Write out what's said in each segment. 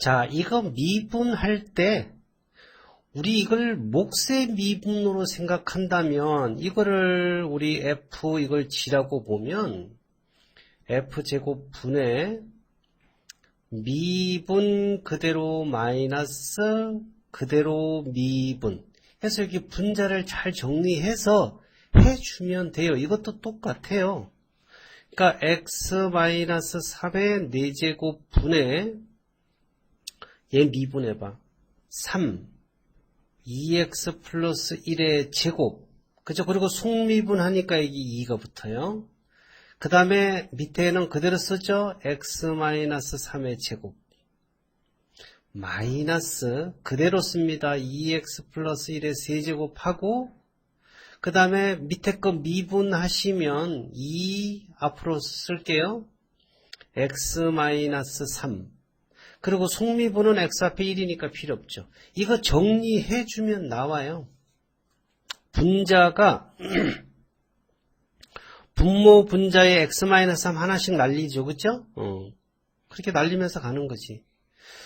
자, 이거 미분할 때 우리 이걸 몫의 미분으로 생각한다면 이거를 우리 f 이걸 g라고 보면 f 제곱 분의 미분 그대로 마이너스 그대로 미분 해서 여기 분자를 잘 정리해서 해주면 돼요. 이것도 똑같아요. 그러니까 x-3의 4제곱 분의 얘 미분해봐. 3 2x 플러스 1의 제곱 그죠? 그리고 속미분하니까 여기 2가 붙어요. 그 다음에 밑에는 그대로 쓰죠. x-3의 제곱 마이너스 그대로 씁니다. 2x 플러스 1의 세제곱하고 그 다음에 밑에 거 미분하시면 2 앞으로 쓸게요. x-3 그리고 속미분은 x 앞에 1이니까 필요 없죠. 이거 정리해 주면 나와요. 분자가 분모 분자에 x-3 하나씩 날리죠. 그죠? 어. 그렇게 날리면서 가는 거지.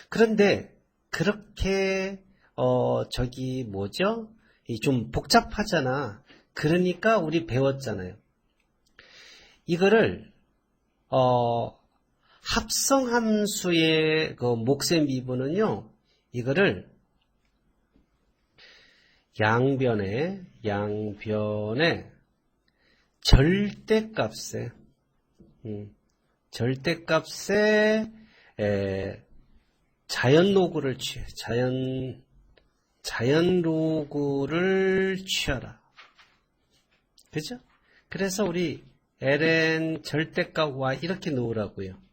그런데 그렇게 어 저기 뭐죠? 이좀 복잡하잖아. 그러니까 우리 배웠잖아요. 이거를 어 합성함수의 그 몫의 미분은요. 이거를 양변에 양변에 절대값에 음, 절대값에 에, 자연 로그를 취해 자연 자연 로그를 취하라. 그죠? 그래서 우리 ln 절대값 y 이렇게 놓으라고요.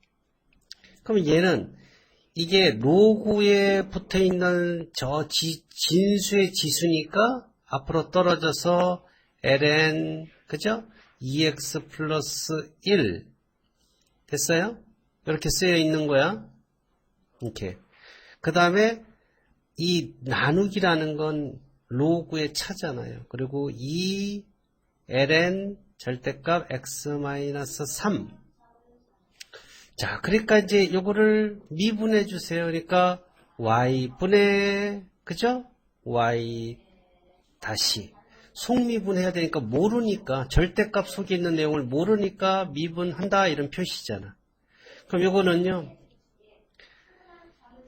그럼 얘는 이게 로그에 붙어 있는 저 지, 진수의 지수니까 앞으로 떨어져서 ln 그죠? 2x 플러스 1 됐어요? 이렇게 쓰여 있는 거야. 이렇게. 그 다음에 이 나누기라는 건 로그의 차잖아요. 그리고 이 ln 절대값 x-3 자, 그러니까 이제 요거를 미분해 주세요. 그러니까 y분의 그죠? y 다시 속미분해야 되니까 모르니까 절대값 속에 있는 내용을 모르니까 미분한다 이런 표시잖아. 그럼 요거는요.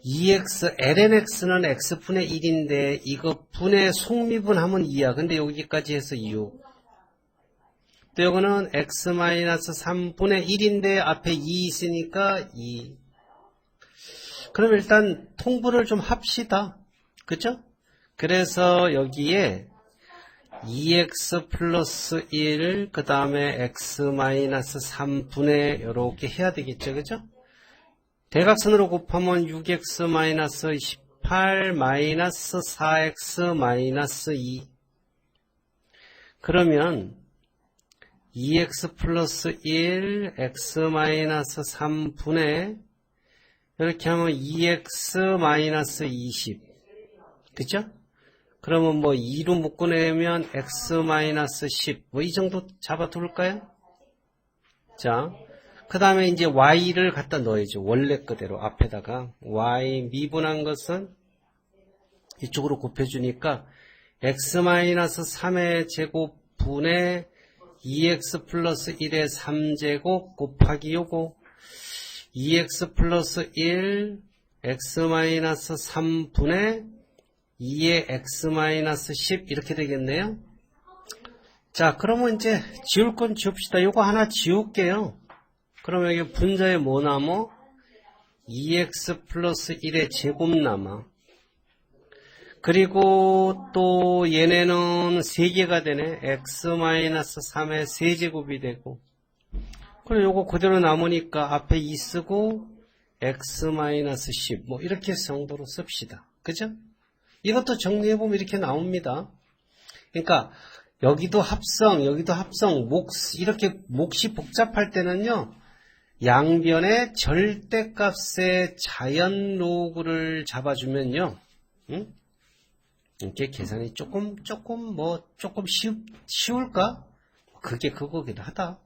2x, lnx는 x분의 1인데 이거 분의 속미분하면 2야. 근데 여기까지 해서 6. 또 요거는 x-3분의 1인데 앞에 2 있으니까 2. 그럼 일단 통분을 좀 합시다. 그죠? 그래서 여기에 2x 플러스 1, 그 다음에 x-3분의 이렇게 해야 되겠죠. 그죠? 대각선으로 곱하면 6x 마이너스 18 마이너스 4x 마이너스 2 그러면 2x 플러스 1 x 마이너스 3분의 이렇게 하면 2x 마이너스 20 그죠? 그러면 뭐 2로 묶어내면 x 마이너스 10 뭐 이 정도 잡아둘까요? 자 그 다음에 이제 y를 갖다 넣어야죠. 원래 그대로 앞에다가 y 미분한 것은 이쪽으로 곱해주니까 x-3의 제곱 분의 2x 플러스 1의 3제곱 곱하기 요거 2x 플러스 1 x-3분의 2의 x-10 이렇게 되겠네요. 자 그러면 이제 지울 건 지웁시다. 요거 하나 지울게요. 그러면 여기 분자에 뭐 남어? 2x 플러스 1의 제곱 남아. 그리고 또 얘네는 3개가 되네. x-3의 세제곱이 되고. 그리고 요거 그대로 남으니까 앞에 2 쓰고 x-10 뭐 이렇게 정도로 씁시다. 그죠? 이것도 정리해보면 이렇게 나옵니다. 그러니까 여기도 합성, 여기도 합성, 몫 이렇게 몫이 복잡할 때는요. 양변의 절대값의 자연 로그를 잡아주면요. 응? 이렇게 계산이 조금 조금 뭐 조금 쉬, 쉬울까? 그게 그거기도 하다.